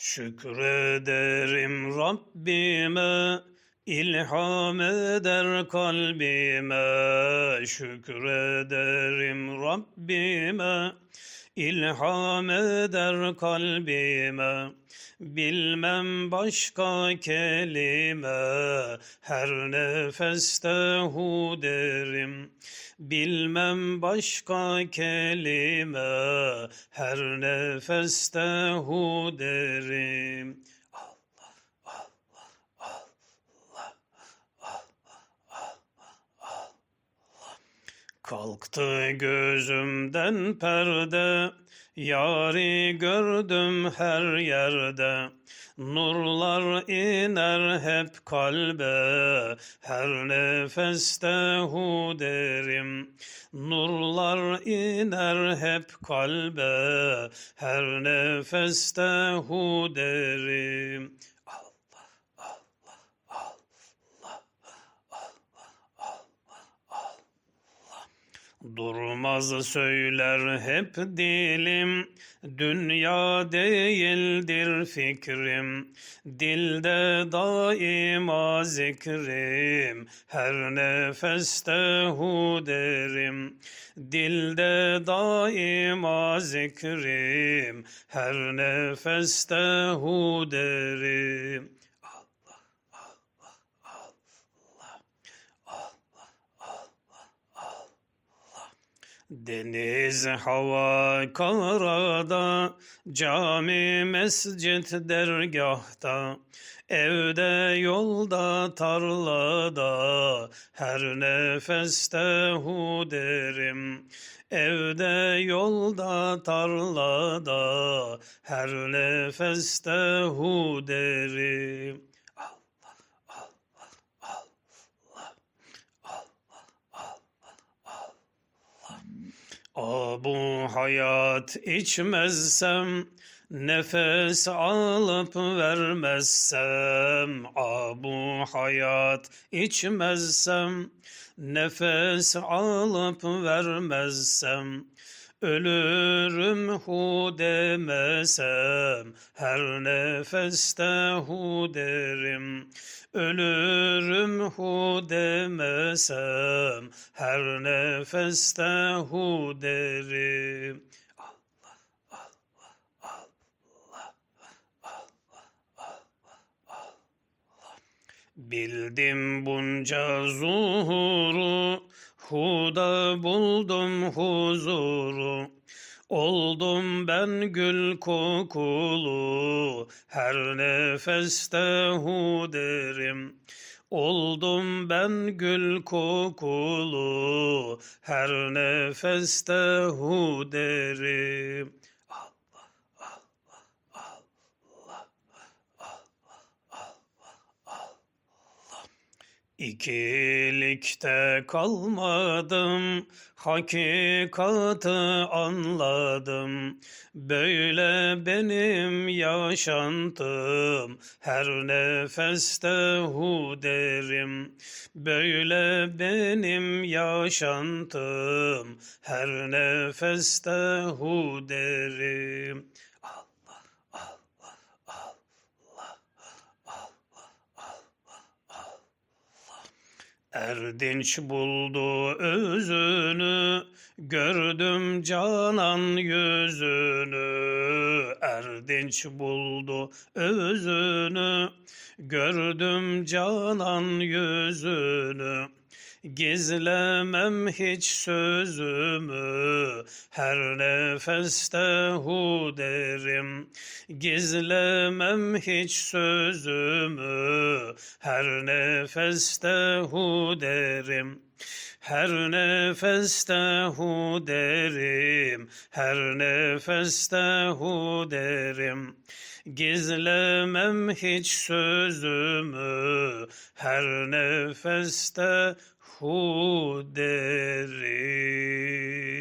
Şükrederim Rabbime, ilham eder kalbime. Şükrederim Rabbime, ilham eder kalbime. Bilmem başka kelime, her nefeste hu derim. Bilmem başka kelime, her nefeste hu derim. Kalktı gözümden perde, yari gördüm her yerde. Nurlar iner hep kalbe, her nefeste hu derim. Nurlar iner hep kalbe, her nefeste hu derim. Durmaz söyler hep dilim, dünya değildir fikrim. Dilde daima zikrim, her nefeste hu derim. Dilde daima zikrim, her nefeste hu derim. Deniz hava karada, cami mescit dergahta, evde yolda tarlada, her nefeste hu derim. Evde yolda tarlada, her nefeste hu derim. Hayat içmezsem, nefes alıp vermezsem, bu hayat içmezsem, nefes alıp vermezsem, Ölürüm hu demesem, her nefeste hu derim. Ölürüm hu demesem, her nefeste hu derim. Bildim bunca zuhuru, huda buldum huzuru. Oldum ben gül kokulu, her nefeste hu derim. Oldum ben gül kokulu, her nefeste hu derim. İkilikte kalmadım, hakikatı anladım. Böyle benim yaşantım, her nefeste hu derim. Böyle benim yaşantım, her nefeste hu derim. Erdinç buldu özünü, gördüm canan yüzünü. Erdinç buldu özünü, gördüm canan yüzünü. Gizlemem hiç sözümü, her nefeste hu derim. Gizlemem hiç sözümü, her nefeste hu derim. Her nefeste hu derim, her nefeste hu derim. Gizlemem hiç sözümü, her nefeste hu derim.